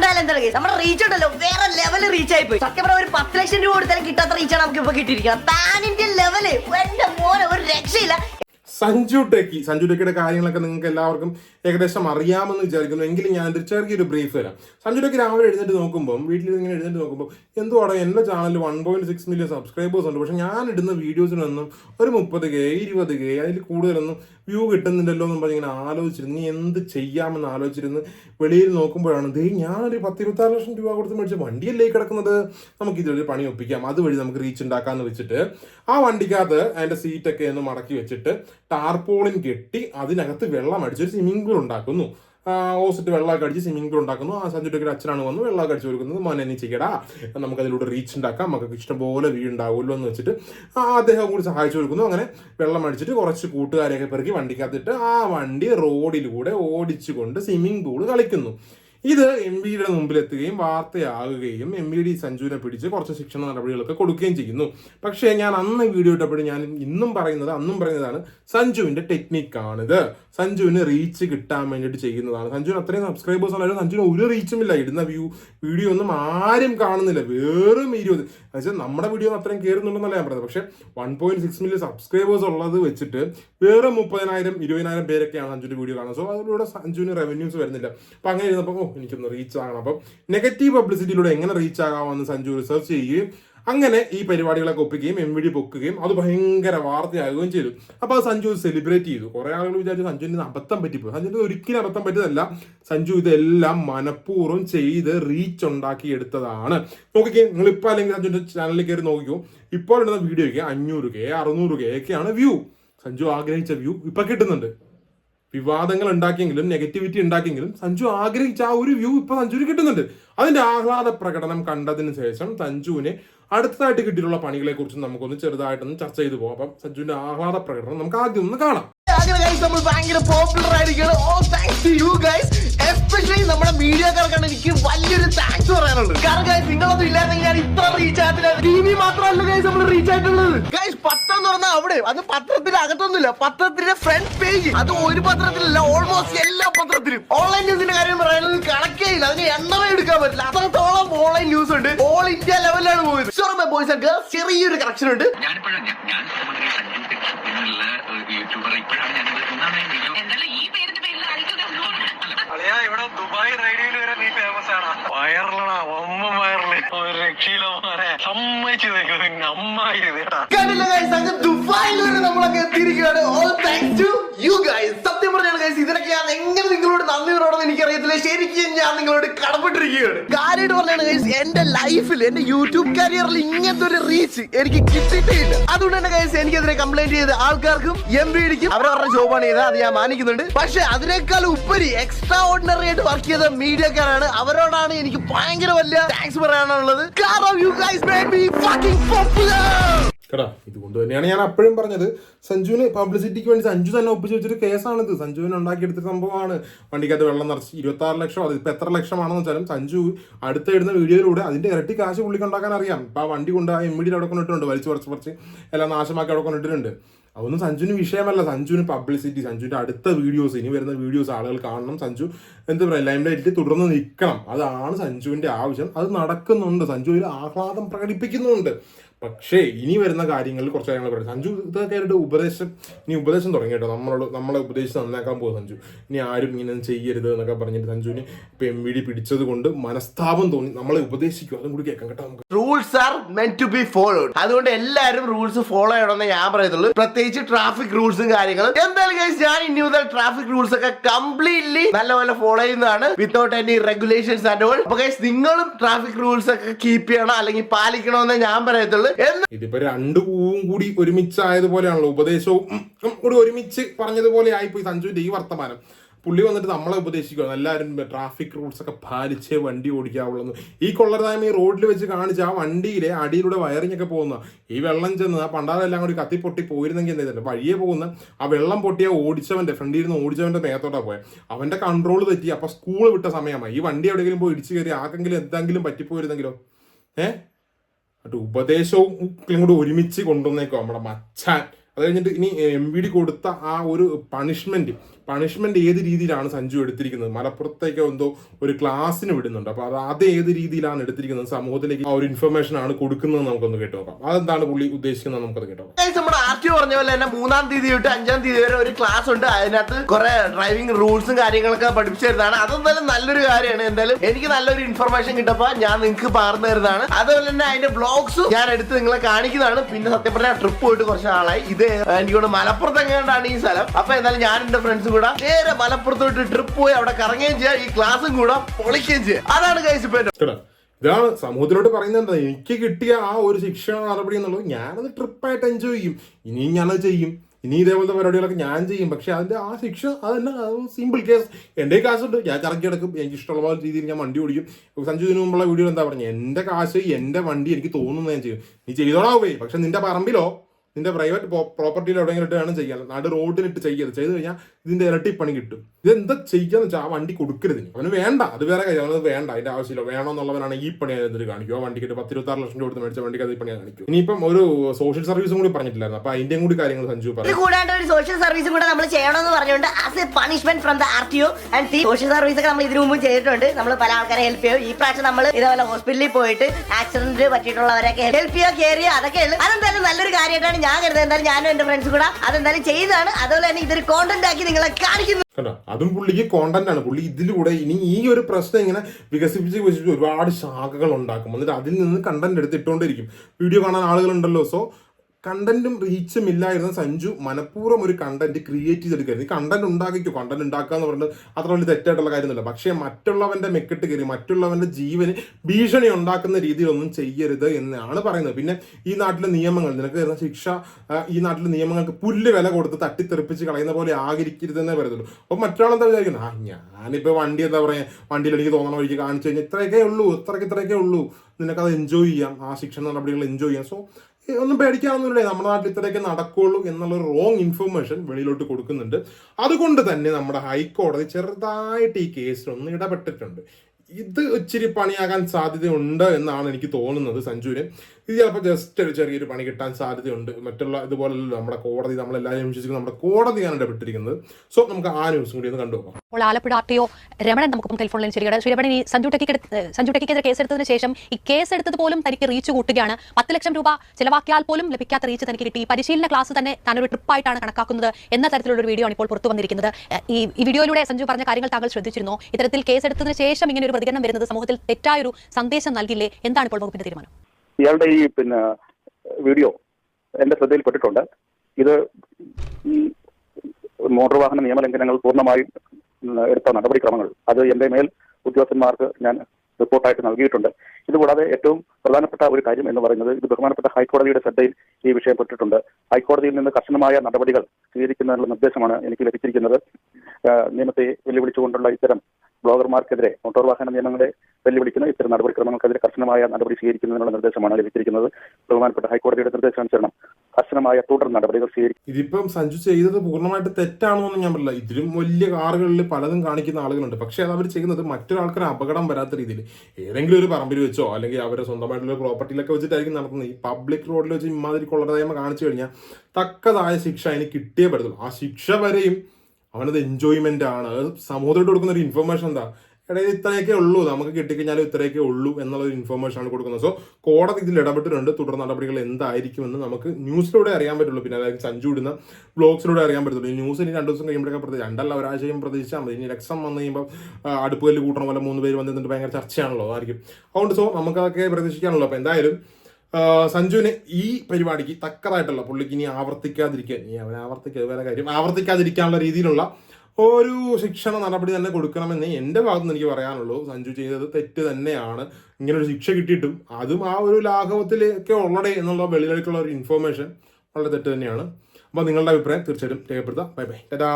ഉണ്ടായാലും എന്താണ് കേസ് നമ്മുടെ റീച്ച് ഉണ്ടല്ലോ. വേറെ ലെവൽ റീച്ച് ആയി പോയി സത്യം പറഞ്ഞ ഒരു പത്ത് ലക്ഷം രൂപ കൊടുത്താലും കിട്ടാത്ത റീച്ചാണ് നമുക്ക് ഇപ്പൊ കിട്ടിയിരിക്കുന്നത്. ഇന്ത്യൻ ലെവൽ എന്റെ മോനെ ഒരു രക്ഷയില്ല. സഞ്ജു ടെക്കി സഞ്ജു ടെക്കിയുടെ കാര്യങ്ങളൊക്കെ നിങ്ങൾക്ക് എല്ലാവർക്കും ഏകദേശം അറിയാമെന്ന് വിചാരിക്കുന്നു. എങ്കിലും ഞാൻ ചെറിയൊരു ബ്രീഫ് തരാം. സഞ്ജു ടെക്കി രാവിലെ എഴുന്നേറ്റ് നോക്കുമ്പോൾ വീട്ടിൽ ഇങ്ങനെ എഴുന്നേറ്റ് നോക്കുമ്പോൾ എന്തുവാടാ എന്റെ channel one point six million subscribers ഉണ്ട്. പക്ഷെ ഞാൻ ഇടുന്ന വീഡിയോസിനൊന്നും ഒരു മുപ്പത് കെ ഇരുപത് കെ അതിൽ കൂടുതലൊന്നും വ്യൂ കിട്ടുന്നില്ലല്ലോ എന്ന് പറഞ്ഞ് ഇങ്ങനെ ആലോചിച്ചിരുന്നു. നീ എന്ത് ചെയ്യാമെന്ന് ആലോചിച്ചിരുന്ന്. വെളിയിൽ നോക്കുമ്പോഴാണ് ദേ ഞാനൊരു പത്ത് ഇരുപത്താറ് ലക്ഷം രൂപ കൊടുത്ത് മേടിച്ച വണ്ടിയല്ലേ കിടക്കുന്നത്? നമുക്ക് ഇതൊരു പണി ഒപ്പിക്കാം. അതുവഴി നമുക്ക് റീച്ച് ഉണ്ടാക്കാമെന്ന് വെച്ചിട്ട് ആ വണ്ടിക്കകത്ത് അതിന്റെ സീറ്റൊക്കെ ഒന്ന് മടക്കി വെച്ചിട്ട് ടാർപോളിൻ കെട്ടി അതിനകത്ത് വെള്ളം അടിച്ചൊരു സ്വിമ്മിംഗ് പൂൾ ഉണ്ടാക്കുന്നു ഓസിറ്റ് വെള്ളമൊക്കെ അടിച്ച് സ്വിമ്മിംഗ് പൂൾ ഉണ്ടാക്കുന്നു. ആ സഞ്ജു സഞ്ജുട്ടൊക്കെ അച്ഛനാണ് വന്ന് വെള്ളമൊക്കെ അടിച്ച് കൊടുക്കുന്നത് മോനെ നീ ചെയ്യടാ. നമുക്ക് അതിലൂടെ റീച്ച് ഉണ്ടാക്കാം. നമുക്ക് ഇഷ്ടംപോലെ വ്യൂ ഉണ്ടാവുമല്ലോ എന്ന് വെച്ചിട്ട് ആ അദ്ദേഹം കൂടി സഹായിച്ചു കൊടുക്കുന്നു അങ്ങനെ വെള്ളം അടിച്ചിട്ട് കുറച്ച് കൂട്ടുകാരെയൊക്കെ പെറുക്കി വണ്ടിക്കകത്തിട്ട് ആ വണ്ടി റോഡിലൂടെ ഓടിച്ചുകൊണ്ട് സ്വിമ്മിംഗ് പൂൾ കളിക്കുന്നു. ഇത് എം വിയുടെ മുമ്പിലെത്തുകയും വാർത്തയാകുകയും എം വി ഡി സഞ്ജുവിനെ പിടിച്ച് കുറച്ച് ശിക്ഷണ നടപടികളൊക്കെ കൊടുക്കുകയും ചെയ്യുന്നു. പക്ഷേ ഞാൻ അന്ന് വീഡിയോ ഇട്ടപ്പോഴും ഞാൻ ഇന്നും പറയുന്നത് അന്നും പറയുന്നതാണ് സഞ്ജുവിന്റെ ടെക്നിക്കാണിത്. സഞ്ജുവിന് റീച്ച് കിട്ടാൻ വേണ്ടിയിട്ട് ചെയ്യുന്നതാണ്. സഞ്ജുവിന് അത്രയും സബ്സ്ക്രൈബേഴ്സ് ഉള്ളാലും സഞ്ജുവിന് ഒരു റീച്ചും ഇല്ല. ഇടുന്ന വ്യൂ വീഡിയോ ഒന്നും ആരും കാണുന്നില്ല. വെറും ഇരുപത്. എന്നുവെച്ചാൽ നമ്മുടെ വീഡിയോ അത്രയും കയറുന്നുണ്ടെന്നല്ല ഞാൻ പറയുന്നത് പക്ഷേ one point six million subscribers ഉള്ളത് വെച്ചിട്ട് വേറെ മുപ്പതിനായിരം ഇരുപതിനായിരം പേരൊക്കെയാണ് സഞ്ജുവിന്റെ വീഡിയോ കാണുന്നത്. സോ അതിലൂടെ സഞ്ജുവിന് റവന്യൂസ് വരുന്നില്ല. അപ്പൊ അങ്ങനെ ഇരുന്നപ്പോൾ എനിക്കൊന്ന് റീച്ച് ആകണം. അപ്പം നെഗറ്റീവ് പബ്ലിസിറ്റിയിലൂടെ എങ്ങനെ റീച്ച് ആകാമെന്ന് സഞ്ജു റിസർച്ച് ചെയ്യുകയും അങ്ങനെ ഈ പരിപാടികളൊക്കെ ഒപ്പിക്കുകയും എം വി ഡി പൊക്കുകയും അത് ഭയങ്കര വാർത്തയാകുകയും ചെയ്തു. അപ്പോൾ അത് സഞ്ജു സെലിബ്രേറ്റ് ചെയ്തു. കുറേ ആളുകൾ വിചാരിച്ചു സഞ്ജുവിന് അബദ്ധം പറ്റിപ്പോയി. സഞ്ജുവിന് ഒരിക്കലും അബദ്ധം പറ്റിയതല്ല. സഞ്ജു ഇതെല്ലാം മനഃപൂർവം ചെയ്ത് റീച്ച് ഉണ്ടാക്കി എടുത്തതാണ്. നോക്കിക്കേ നിങ്ങൾ ഇപ്പൊ അല്ലെങ്കിൽ സഞ്ജുവിന്റെ ചാനലിൽ കയറി നോക്കിക്കോ. ഇപ്പോൾ ഇടുന്ന വീഡിയോയ്ക്ക് അഞ്ഞൂറ് കെ അറുന്നൂറ് കെ ഒക്കെയാണ് വ്യൂ സഞ്ജു ആഗ്രഹിച്ച വ്യൂ ഇപ്പൊ കിട്ടുന്നുണ്ട്. വിവാദങ്ങൾ ഉണ്ടാക്കിയെങ്കിലും നെഗറ്റിവിറ്റി ഉണ്ടാക്കിയെങ്കിലും സഞ്ജു ആഗ്രഹിച്ച ആ ഒരു വ്യൂ ഇപ്പൊ സഞ്ജുവിന് കിട്ടുന്നുണ്ട്. അതിന്റെ ആഹ്ലാദ പ്രകടനം കണ്ടതിന് ശേഷം സഞ്ജുവിന് അടുത്തതായിട്ട് കിട്ടിയിട്ടുള്ള പണികളെ കുറിച്ച് നമുക്കൊന്ന് ചെറുതായിട്ടൊന്ന് ചർച്ച ചെയ്തു പോകാം. അപ്പം സഞ്ജുവിന്റെ ആഹ്ലാദ പ്രകടനം നമുക്ക് ആദ്യം ഒന്ന് കാണാം. നമ്മൾ ഭയങ്കര പോപ്പുലർ ആയിരിക്കുകയാണ്. ഓ thanks to you guys especially നമ്മുടെ മീഡിയക്കാർക്കാണ് എനിക്ക് വലിയൊരു താങ്ക്സ് പറയാനുള്ളത് കാരണം ഗൈസ് നിങ്ങളൊന്നും ഇല്ലായിരുന്നെങ്കിൽ ഞാൻ ഇത്ര റീച്ച് ആയിട്ടില്ല ടി വി മാത്രമല്ല ഗൈസ് നമ്മൾ റീച്ച് ആയിട്ടുള്ളത്. പറഞ്ഞാൽ അവിടെ. അത് പത്രത്തിന്റെ അകത്തൊന്നുമില്ല. പത്രത്തിന്റെ ഫ്രണ്ട് പേജ് അത് ഒരു പത്രത്തിലല്ല ഓൾമോസ്റ്റ് എല്ലാ പത്രത്തിലും. ഓൺലൈൻ ന്യൂസിന്റെ കാര്യം പറയാനൊന്നും കണക്കേ ഇല്ല. അതിന് എണ്ണമേ എടുക്കാൻ പറ്റില്ല. അത്രത്തോളം ഓൺലൈൻ ന്യൂസ് ഉണ്ട്. ഓൾ ഇന്ത്യ ലെവലിലാണ് പോയത്. ചെറിയൊരു കറക്ഷൻ ഉണ്ട്. ഞാനിപ്പോഴും ഞാൻ ഞാൻ നമ്മുടെ സഞ്ജു ടെക്സ് എന്നുള്ള ഒരു യൂട്യൂബർ ഇപ്പോഴാണ് ഞാനിത് ഒന്നാണ് വീഡിയോ എന്നാലും ഈ പേരിന്റെ പേരിൽ ആൾക്കാരെ ഒന്നും അളിയാ ഇവിടെ ദുബായ് റേഡിയോയിൽ വരെ നീ ഫേമസ് ആണ് വയറിലടാ ഒമ്മ വയറിൽ ഒരു രക്ഷയിലോ മാറെ സമ്മതിച്ചു വരെ നമ്മളൊക്കെ എത്തിയിരിക്കുകയാണ്. All thanks to you guys ഇതിനൊക്കെ ഞാൻ എങ്ങനെ നിങ്ങളോട് നന്ദി പറയണമെന്ന് എനിക്കറിയത്തില്ല ശരിക്കും ഞാൻ നിങ്ങളോട് കടപ്പെട്ടിരിക്കുകയാണ്. കാര്യമായിട്ട് പറഞ്ഞാണ് ഗൈസ് എന്റെ ലൈഫിൽ എന്റെ യൂട്യൂബ് കരിയറിൽ ഇങ്ങനത്തെ ഒരു റീച്ച് എനിക്ക് കിട്ടിയിട്ടില്ല. അതുകൊണ്ട് തന്നെ ഗൈസ് എനിക്കെതിരെ കംപ്ലൈന്റ് ചെയ്ത ആൾക്കാർക്കും എം ബി ഡിക്കും അവരവരുടെ ജോബാണ് ചെയ്തത് അത് ഞാൻ മാനിക്കുന്നുണ്ട്. പക്ഷെ അതിനേക്കാൾ ഉപരി എക്സ്ട്രാ ഓർഡിനറി ആയിട്ട് വർക്ക് ചെയ്ത മീഡിയക്കാരാണ് അവരോടാണ് എനിക്ക് ഭയങ്കര വലിയ താങ്ക്സ് പറയാനുള്ളത്. കാരണം you guys made me fucking popular കേട്ടോ? ഇതുകൊണ്ട് തന്നെയാണ് ഞാൻ അപ്പോഴും പറഞ്ഞത്. സഞ്ജുവിന് പബ്ലിസിറ്റിക്ക് വേണ്ടി സഞ്ജു തന്നെ ഒപ്പിച്ച് വെച്ചൊരു കേസാണിത്. സഞ്ജുവിന് ഉണ്ടാക്കിയെടുത്ത സംഭവമാണ്. വണ്ടിക്കകത്ത് വെള്ളം നിറച്ച് ഇരുപത്തി ആറ് ലക്ഷം അത് ഇപ്പം എത്ര ലക്ഷമാണെന്ന് വെച്ചാലും സഞ്ജു അടുത്തിടുന്ന വീഡിയോയിലൂടെ അതിന്റെ ഇരട്ടി കാശ് പുള്ളിക്ക് ഉണ്ടാക്കാൻ അറിയാം. ഇപ്പം ആ വണ്ടി കൊണ്ട് ആ എം ഡി അവിടെ കൊണ്ടിട്ടുണ്ട് വലിച്ചു കുറച്ച് കുറച്ച് എല്ലാം നാശമാക്കി അവിടെ കൊണ്ടിട്ടുണ്ട് അതൊന്നും സഞ്ജുവിന് വിഷയമല്ല. സഞ്ജുവിന് പബ്ലിസിറ്റി സഞ്ജുവിന്റെ അടുത്ത വീഡിയോസ് ഇനി വരുന്ന വീഡിയോസ് ആളുകൾ കാണണം. സഞ്ജു എന്താ പറയുക ലൈം ലൈറ്റിൽ തുടർന്ന് നിൽക്കണം. അതാണ് സഞ്ജുവിന്റെ ആവശ്യം. അത് നടക്കുന്നുണ്ട്. സഞ്ജു ഒരു ആഹ്ലാദം പ്രകടിപ്പിക്കുന്നുണ്ട്. പക്ഷേ ഇനി വരുന്ന കാര്യങ്ങളിൽ കുറച്ച് കാര്യങ്ങൾ പറയാം. സഞ്ജു ഇതൊക്കെ ആയിട്ട് ഉപദേശം ഇനി ഉപദേശം തുടങ്ങി കേട്ടോ. നമ്മളോട് നമ്മളെ ഉപദേശം നന്നാക്കാൻ പോകും സഞ്ജു. ഇനി ആരും ഇങ്ങനെ ചെയ്യരുത് എന്നൊക്കെ പറഞ്ഞിട്ട് സഞ്ജുവിന് ഇപ്പൊ എം വി ഡി പിടിച്ചത് കൊണ്ട് മനസ്താപം തോന്നി. നമ്മളെ ഉപദേശിക്കും. അതും കൂടി കേൾക്കാം കേട്ടോ നമുക്ക്. Rules are meant to be followed അതുകൊണ്ട് എല്ലാവരും റൂൾസ് ഫോളോ ചെയ്യണമെന്ന് ഞാൻ പറയത്തുള്ളൂ. പ്രത്യേകിച്ച് ട്രാഫിക് റൂൾസും കാര്യങ്ങളും. എന്തായാലും ഞാൻ ഇനി മുതൽ ട്രാഫിക് റൂൾസ് ഒക്കെ കംപ്ലീറ്റ്ലി നല്ലപോലെ ഫോളോ ചെയ്യുന്നതാണ് without any regulations and all അപ്പൊ നിങ്ങളും ട്രാഫിക് റൂൾസ് ഒക്കെ കീപ്പ് ചെയ്യണം അല്ലെങ്കിൽ പാലിക്കണമെന്ന് ഞാൻ പറയത്തുള്ളൂ. ഇതിപ്പോ രണ്ട് പൂവും കൂടി ഒരുമിച്ചായതുപോലെയാണല്ലോ ഉപദേശവും. കൂടി ഒരുമിച്ച് പറഞ്ഞതുപോലെ ആയിപ്പോയി സഞ്ജുവിന്റെ ഈ വർത്തമാനം. പുള്ളി വന്നിട്ട് നമ്മളെ ഉപദേശിക്കുകയാണ് എല്ലാവരും ട്രാഫിക് റൂൾസ് ഒക്കെ പാലിച്ചേ വണ്ടി ഓടിക്കാവുള്ളൂ. ഈ കൊള്ളരുതായ്മ ഈ റോഡിൽ വെച്ച് കാണിച്ച ആ വണ്ടിയിലെ അടിയിലൂടെ വയറിംഗ് ഒക്കെ പോകുന്ന ഈ വെള്ളം ചെന്ന് ആ പണ്ടാരെല്ലാം കൂടി കത്തിപ്പൊട്ടി പോയിരുന്നെങ്കിൽ എന്താ ചെയ്തിട്ടുണ്ട് വഴിയെ പോകുന്ന ആ വെള്ളം പൊട്ടിയ ഓടിച്ചവന്റെ ഫ്രണ്ടിൽ ഇരുന്ന് ഓടിച്ചവന്റെ മേത്തോട്ടാ പോയത് അവന്റെ കൺട്രോൾ തെറ്റി. അപ്പൊ സ്കൂൾ വിട്ട സമയമായി. ഈ വണ്ടി എവിടെയെങ്കിലും പോയി ഇടിച്ചു കയറി ആർക്കെങ്കിലും എന്തെങ്കിലും പറ്റിപ്പോയിരുന്നെങ്കിലോ? ഏഹ് എന്നിട്ട് ഉപദേശവും ഉക്കിലും കൂടി ഒരുമിച്ച് കൊണ്ടുവന്നേക്കും നമ്മുടെ മച്ചാൻ. അത് കഴിഞ്ഞിട്ട് ഇനി എം വി ഡി കൊടുത്ത ആ ഒരു പണിഷ്മെന്റ് പണിഷ്മെന്റ് ഏത് രീതിയിലാണ് സഞ്ജു എടുത്തിരിക്കുന്നത്? മലപ്പുറത്തേക്ക് എന്തോ ഒരു ക്ലാസ്സിന് വിടുന്നുണ്ട്. അപ്പൊ അത് അത് ഏത് രീതിയിലാണ് എടുത്തിരിക്കുന്നത്? സമൂഹത്തിലേക്ക് ആ ഒരു ഇൻഫർമേഷൻ ആണ് കൊടുക്കുന്നത് നമുക്കൊന്ന് കേട്ടു നോക്കാം. അതെന്താണ് പുള്ളി ഉദ്ദേശിക്കുന്നത് നമുക്കത് കേട്ടോ നമ്മുടെ ആർ ടി പറഞ്ഞ പോലെ തന്നെ മൂന്നാം തീയതി തൊട്ട് അഞ്ചാം തീയതി വരെ ഒരു ക്ലാസ് ഉണ്ട്. അതിനകത്ത് കുറെ ഡ്രൈവിംഗ് റൂൾസും കാര്യങ്ങളൊക്കെ പഠിപ്പിച്ചു തരുന്നതാണ്. അതെന്തായാലും നല്ലൊരു കാര്യമാണ്. എന്തായാലും എനിക്ക് നല്ലൊരു ഇൻഫർമേഷൻ കിട്ടപ്പോ ഞാൻ നിങ്ങൾക്ക് പറഞ്ഞു തരുന്നതാണ്. അതുപോലെ തന്നെ അതിന്റെ ബ്ലോഗ്സ് ഞാൻ എടുത്ത് നിങ്ങളെ കാണിക്കുന്നതാണ്. പിന്നെ സത്യം പറഞ്ഞാൽ ട്രിപ്പ് പോയിട്ട് കുറച്ച് നാളായി. ഇത് എനിക്ക് തോന്നുന്നു മലപ്പുറത്ത് എങ്ങനെയാണ് ഈ സ്ഥലം. അപ്പൊ എന്തായാലും ഞാൻ എന്റെ ഫ്രണ്ട്സും കൂടെ. നേരെ മലപ്പുറത്തോട്ട് ട്രിപ്പ് പോയി അവിടെ കറങ്ങുകയും ചെയ്യാം. ഈ ക്ലാസ്സും കൂടെ പൊളിക്കുകയും ചെയ്യാം. അതാണ് കൈസ് ഇപ്പൊ എന്റെ ഇതാണ് സമൂഹത്തിലോട്ട് പറയുന്നത് എന്താ? എനിക്ക് കിട്ടിയ ആ ഒരു ശിക്ഷ നടപടി എന്നുള്ളത് ഞാനത് ട്രിപ്പായിട്ട് എൻജോയ് ചെയ്യും. ഇനിയും ഞാനത് ചെയ്യും. ഇനി ഇതേപോലത്തെ പരിപാടികളൊക്കെ ഞാൻ ചെയ്യും. പക്ഷെ അതിന്റെ ആ ശിക്ഷ അതന്നെ സിമ്പിൾ കേസ് എന്റെ കാശുണ്ട് ഞാൻ കറക്കി എടുക്കും. എനിക്ക് ഇഷ്ടമുള്ള പോലെ രീതിയിൽ ഞാൻ വണ്ടി ഓടിക്കും. സഞ്ജു ദിനു മുമ്പുള്ള വീഡിയോ എന്താ പറഞ്ഞത് എന്റെ കാശ് എന്റെ വണ്ടി എനിക്ക് തോന്നുന്നത് ഞാൻ ചെയ്യും. നീ ചെയ്തോളാവേ. പക്ഷെ നിന്റെ പറമ്പിലോ നിന്റെ പ്രൈവറ്റ് പ്രോപ്പർട്ടിയിൽ എവിടെയെങ്കിലും ഇട്ട് വേണം ചെയ്യാൻ. നാട് റോഡിലിട്ട് ചെയ്യരുത്. ചെയ്ത് കഴിഞ്ഞാൽ ഇതിന്റെ ഇരട്ടി പണി കിട്ടും. ഇതെന്താ ചെയ്യാന്ന് വെച്ചാൽ ആ വണ്ടി കൊടുക്കരുത്. അവന് വേണ്ട. അത് വേറെ കാര്യം. അവനത് വേണ്ട. അതിന്റെ ആവശ്യമില്ല. വേണമെന്നുള്ളവനാണ് ഈ പണി എന്നിട്ട് കാണിക്കും ആ വണ്ടിക്ക് പത്ത് ഇരുപത്തി ആറ് ലക്ഷം രൂപ കൊടുത്ത് മേടിച്ച വണ്ടിക്ക് അത് പണി കാണിക്കും. ഇനിയിപ്പം ഒരു സോഷ്യൽ സർവീസും കൂടി പറഞ്ഞിട്ടില്ലായിരുന്നു. അപ്പൊ അതിന്റെയും കൂടി കാര്യങ്ങൾ സഞ്ജു പറഞ്ഞു. കൂടാണ്ട് ഒരു സോഷ്യൽ സർവീസും കൂടെ നമ്മൾ ചെയ്യണമെന്ന് പറഞ്ഞുകൊണ്ട് as a punishment from the R T O and social service ഒക്കെ നമ്മൾ ഇതിനു മുമ്പ് ചെയ്തിട്ടുണ്ട്. നമ്മൾ പല ആൾക്കാരെ ഹെൽപ്പ് ചെയ്യും. ഈ പ്രാവശ്യം നമ്മൾ ഇതേപോലെ ഹോസ്പിറ്റലിൽ പോയിട്ട് ആക്സിഡന്റ് പറ്റിയിട്ടുള്ളവരൊക്കെ ഹെൽപ്പ് ചെയ്യുക കയറിയോ അതൊക്കെ അതെന്തായാലും നല്ലൊരു കാര്യമായിട്ടാണ് ഞാൻ കരുതുന്നത് എന്തായാലും ഞാനും എന്റെ ഫ്രണ്ട്സ് കൂടെ അതെന്തായാലും ചെയ്തതാണ്. അതുപോലെ തന്നെ ഇതൊരു കോണ്ടന്റ് ആക്കി നിങ്ങളെ കാണിക്കുന്നു. കണ്ടോ? അതും പുള്ളിക്ക് കോണ്ടന്റ് ആണ്. പുള്ളി ഇതിലൂടെ ഇനി ഈ ഒരു പ്രശ്നം ഇങ്ങനെ വികസിപ്പിച്ച് വികസിപ്പിച്ച് ഒരുപാട് ശാഖകൾ ഉണ്ടാക്കും. എന്നിട്ട് അതിൽ നിന്ന് കണ്ടന്റ് എടുത്തിട്ടുകൊണ്ടിരിക്കും വീഡിയോ കാണാൻ ആളുകളുണ്ടല്ലോ. സോ കണ്ടന്റും റീച്ചും ഇല്ലായിരുന്ന സഞ്ജു മനഃപൂർവം ഒരു കണ്ടന്റ് ക്രിയേറ്റ് ചെയ്തെടുക്കായിരുന്നു. ഈ കണ്ടന്റ് ഉണ്ടാക്കിക്കോ കണ്ടന്റ് ഉണ്ടാക്കുക എന്ന് പറയുന്നത് അത്ര വലിയ തെറ്റായിട്ടുള്ള കാര്യമൊന്നുമില്ല. പക്ഷേ മറ്റുള്ളവന്റെ മെക്കെട്ട് കയറി മറ്റുള്ളവന്റെ ജീവന് ഭീഷണി ഉണ്ടാക്കുന്ന രീതിയിലൊന്നും ചെയ്യരുത് എന്നാണ് പറയുന്നത്. പിന്നെ ഈ നാട്ടിലെ നിയമങ്ങൾ നിനക്ക് തരുന്ന ശിക്ഷ ഈ നാട്ടിലെ നിയമങ്ങൾക്ക് പുല്ല് വില കൊടുത്ത് തട്ടിത്തെറിപ്പിച്ച് കളയുന്ന പോലെ ആകരിക്കരുതെന്നേ പറയത്തുള്ളൂ. അപ്പോൾ മറ്റൊരാളെന്താ വിചാരിക്കുന്നത് ആ ഞാനിപ്പോൾ വണ്ടി എന്താ പറയുക വണ്ടിയിൽ എനിക്ക് തോന്നണ വഴിക്ക് കാണിച്ചു കഴിഞ്ഞാൽ ഇത്രയൊക്കെ ഉള്ളൂ ഇത്രയ്ക്ക് ഇത്രയൊക്കെ ഉള്ളൂ. നിനക്കത് എൻജോയ് ചെയ്യാം. ആ ശിക്ഷണ നടപടികൾ എൻജോയ് ചെയ്യാം. സോ ഒന്നും പേടിക്കാവുന്നില്ലേ നമ്മുടെ നാട്ടിൽ ഇത്രയൊക്കെ നടക്കുള്ളൂ എന്നുള്ള റോങ് ഇൻഫർമേഷൻ വെളിയിലോട്ട് കൊടുക്കുന്നുണ്ട്. അതുകൊണ്ട് തന്നെ നമ്മുടെ ഹൈക്കോടതി ചെറുതായിട്ട് ഈ കേസിൽ ഒന്ന് ഇടപെട്ടിട്ടുണ്ട്. ഇത് ഇച്ചിരി പണിയാകാൻ സാധ്യതയുണ്ട് എന്നാണ് എനിക്ക് തോന്നുന്നത് സഞ്ജുവിന്. ഇത് ചിലപ്പോൾ ജസ്റ്റ് ഒരു ചെറിയൊരു പണി കിട്ടാൻ സാധ്യതയുണ്ട്. മറ്റുള്ള ഇതുപോലല്ലോ നമ്മുടെ കോടതി നമ്മളെല്ലാവരും വിശ്വസിക്കുന്നത് നമ്മുടെ കോടതിയാണ് ഇടപെട്ടിരിക്കുന്നത്. സോ നമുക്ക് ആ ന്യൂസും കൂടി ഒന്ന് കണ്ടുപോകാം അപ്പോൾ Alappuzha R T O Ramanan നമുക്കിപ്പം ടെലിഫോണിൽ ശരിയാണ് ശ്രീ രമണൻ ഈ സഞ്ജു ടെക്കിക്ക് സഞ്ജു ടെക്കിക്കെതിരെ കേസെടുത്തതിന് ശേഷം ഈ കേസെടുത്തത് പോലും തനിക്ക് റീച്ച് കൂട്ടുകയാണ്. പത്ത് ലക്ഷം രൂപ ചിലവാക്കിയാൽ പോലും ലഭിക്കാത്ത റീച്ച് തനിക്ക് കിട്ടി. പരിശീലന ക്ലാസ് തന്നെ താനൊരു ട്രിപ്പായിട്ടാണ് കണക്കാക്കുന്നത് എന്ന തരത്തിലുള്ള ഒരു വീഡിയോ ആണ് ഇപ്പോൾ പുറത്തു വന്നിരിക്കുന്നത്. ഈ ഈ വീഡിയോയിലൂടെ സഞ്ജു പറഞ്ഞ കാര്യങ്ങൾ താങ്കൾ ശ്രദ്ധിച്ചിരുന്നു? ഇത്തരത്തിൽ കേസെടുത്തതിന് ശേഷം ഇങ്ങനെ ഒരു പ്രതികരണം വരുന്നത് സമൂഹത്തിൽ തെറ്റായൊരു സന്ദേശം നൽകില്ലേ? എന്താണ് ഇപ്പോൾ വകുപ്പിന്റെ തീരുമാനം? ഇയാളുടെ ഈ പിന്നെ വീഡിയോ എന്റെ ശ്രദ്ധയിൽപ്പെട്ടിട്ടുണ്ട് ഇത് ഈ മോട്ടോർ വാഹന നിയമലംഘനങ്ങൾ പൂർണമായും എടുത്ത നടപടിക്രമങ്ങൾ. അത് എന്റെ മേൽ ഉദ്യോഗസ്ഥന്മാർക്ക് ഞാൻ റിപ്പോർട്ടായിട്ട് നൽകിയിട്ടുണ്ട്. ഇതുകൂടാതെ ഏറ്റവും പ്രധാനപ്പെട്ട ഒരു കാര്യം എന്ന് പറയുന്നത് ഇത് ബഹുമാനപ്പെട്ട ഹൈക്കോടതിയുടെ ശ്രദ്ധയിൽ ഈ വിഷയം പെട്ടിട്ടുണ്ട്. ഹൈക്കോടതിയിൽ നിന്ന് കർശനമായ നടപടികൾ സ്വീകരിക്കുന്നതിനുള്ള നിർദ്ദേശമാണ് എനിക്ക് ലഭിച്ചിരിക്കുന്നത്. നിയമത്തെ വെല്ലുവിളിച്ചുകൊണ്ടുള്ള ഇത്തരം ബ്ലോഗർമാർക്കെതിരെ മോട്ടോർ വാഹന നിയമങ്ങളെ വെല്ലുവിളിക്കുന്ന ഇത്തരം നടപടിക്രമങ്ങൾക്കെതിരെ കർശനമായ നടപടി സ്വീകരിക്കുന്നതിനുള്ള നിർദ്ദേശമാണ് ലഭിച്ചിരിക്കുന്നത്. ബഹുമാനപ്പെട്ട ഹൈക്കോടതിയുടെ നിർദ്ദേശാനുസരണം കർശനമായ തുടർ നടപടികൾ സ്വീകരിക്കും. ഇതിപ്പം സഞ്ജു ചെയ്തത് പൂർണമായിട്ട് തെറ്റാണെന്നൊന്നും ഞാൻ പറയില്ല. ഇതിലും വലിയ കാറുകളിൽ പലതും കാണിക്കുന്ന ആളുകളുണ്ട്. പക്ഷേ അത് അവർ ചെയ്യുന്നത് മറ്റൊരാൾക്കൊരു അപകടം വരാത്ത രീതിയിൽ. ഏതെങ്കിലും ഒരു പറമ്പിൽ വെച്ചോ അല്ലെങ്കിൽ അവരുടെ സ്വന്തമായിട്ടുള്ള പ്രോപ്പർട്ടിയിലൊക്കെ വെച്ചിട്ടായിരിക്കും നടത്തുന്നത്. ഈ പബ്ലിക് റോഡിൽ വെച്ച് ഇമാതിരി കൊള്ളതായ്മ കാണിച്ചു കഴിഞ്ഞാൽ തക്കതായ ശിക്ഷ അതിന് കിട്ടിയേ പറ്റത്തുള്ളൂ. ആ ശിക്ഷ വരെയും അവനത് എൻജോയ്മെന്റ് ആണ്. അത് കൊടുക്കുന്ന ഒരു ഇൻഫർമേഷൻ എന്താ? ഇടയിൽ ഇത്രയൊക്കെ ഉള്ളൂ. നമുക്ക് കിട്ടിക്കഴിഞ്ഞാൽ ഇത്രയൊക്കെ ഉള്ളൂ എന്നുള്ള ഒരു ഇൻഫർമേഷൻ ആണ് കൊടുക്കുന്നത്. സോ കോടതി ഇതിൽ ഇടപെട്ടിട്ടുണ്ട്. തുടർ നടപടികൾ എന്തായിരിക്കുമെന്ന് നമുക്ക് ന്യൂസിലൂടെ അറിയാൻ പറ്റുള്ളൂ. പിന്നെ അതായത് സഞ്ജു ഇടുന്ന ബ്ലോഗ്സിലൂടെ അറിയാൻ പറ്റുള്ളൂ. ന്യൂസ് ഇനി രണ്ടു ദിവസം കഴിയുമ്പോഴൊക്കെ പ്രതി രണ്ടല്ല ഒരാഴ്ച പ്രതീക്ഷിച്ചാൽ മതി. ഇനി രക്ഷം വന്നു കഴിയുമ്പോൾ അടുപ്പുകല്ല് കൂട്ടണം പോലെ മൂന്ന് പേര് വന്നിട്ട് ഭയങ്കര ചർച്ചയാണല്ലോ അതായിരിക്കും. അതുകൊണ്ട് സോ നമുക്കതൊക്കെ പ്രതീക്ഷിക്കാണല്ലോ അപ്പോൾ എന്തായാലും സഞ്ജുവിന് ഈ പരിപാടിക്ക് തക്കതായിട്ടുള്ള പുള്ളിക്ക് ഇനി ആവർത്തിക്കാതിരിക്കാൻ ഇനി അവൻ ആവർത്തിക്കുക വേറെ കാര്യം ആവർത്തിക്കാതിരിക്കാനുള്ള രീതിയിലുള്ള ഒരു ശിക്ഷണ നടപടി തന്നെ കൊടുക്കണമെന്ന് എന്റെ ഭാഗത്തുനിന്ന് എനിക്ക് പറയാനുള്ളൂ. സഞ്ജു ചെയ്തത് തെറ്റ് തന്നെയാണ്. ഇങ്ങനെ ഒരു ശിക്ഷ കിട്ടിയിട്ടും അതും ആ ഒരു ലാഘവത്തിലൊക്കെ ഉള്ളടേ എന്നുള്ള വെളിയിലേക്കുള്ള ഒരു ഇൻഫോർമേഷൻ വളരെ തെറ്റ് തന്നെയാണ്. അപ്പോൾ നിങ്ങളുടെ അഭിപ്രായം തീർച്ചയായിട്ടും രേഖപ്പെടുത്താം. ബൈ ബൈ ടാ